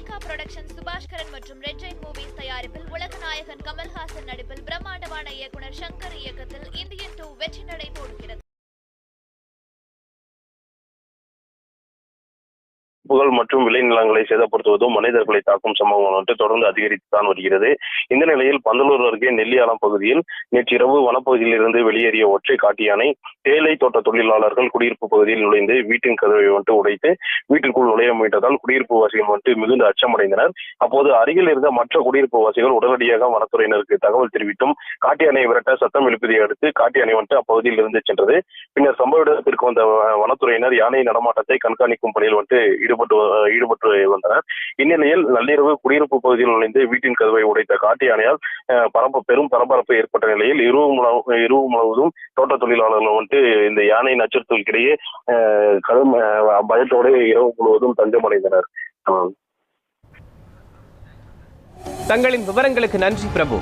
Lyca production Subaskaran மற்றும் red Jain movies தயாரிப்பில் உலக நாயகன் கமல்ஹாசன் நடிப்பில் பிரம்மாண்டமான இயக்குனர் சங்கர் இயக்கத்தில் இந்தியன் டூ வெற்றி நடை புகழ் மற்றும் விளைநிலங்களை சேதப்படுத்துவதும் மனிதர்களை தாக்கும் சம்பவங்கள் வந்துட்டு தொடர்ந்து அதிகரித்துதான் வருகிறது. இந்த நிலையில் பந்தலூர் அருகே நெல்லியாலம் பகுதியில் நேற்றிரவு வனப்பகுதியில் இருந்து வெளியேறிய ஒற்றை காட்டு யானை தேயிலை தோட்ட தொழிலாளர்கள் குடியிருப்பு பகுதியில் நுழைந்து வீட்டின் கதவை வந்துட்டு உடைத்து வீட்டிற்குள் நுழைய முயன்றதால் குடியிருப்பு வாசிகள் வந்துட்டு மிகுந்த அச்சமடைந்தனர். அப்போது அருகில் இருந்த மற்ற குடியிருப்பு வாசிகள் உடனடியாக வனத்துறையினருக்கு தகவல் தெரிவித்தும் காட்டு விரட்ட சத்தம் எழுப்பதை அடுத்து காட்டு யானை வந்துட்டு அப்பகுதியில் இருந்து சென்றது. பின்னர் சம்பவ இடத்திற்கு வந்த வனத்துறையினர் யானை நடமாட்டத்தை கண்காணிக்கும் பணியில் வந்துட்டு ஈடுபட்டு ஈடுபட்டு வந்தனர். இந்நிலையில் நள்ளிரவு குடியிருப்பு பகுதியில் நுழைந்து வீட்டின் கதவை உடைத்த காட்டு யானையால் அஹ், பெரும் பரபரப்பு ஏற்பட்ட நிலையில் இரவு இரவு முழுவதும் தோட்ட தொழிலாளர்கள் வந்துட்டு இந்த யானையின் அச்சுறுத்தலுக்கிடையே கடும் அஹ், பயத்தோடு இரவு முழுவதும் தஞ்சமடைந்தனர். தங்களின் விவரங்களுக்கு நன்றி பிரபு.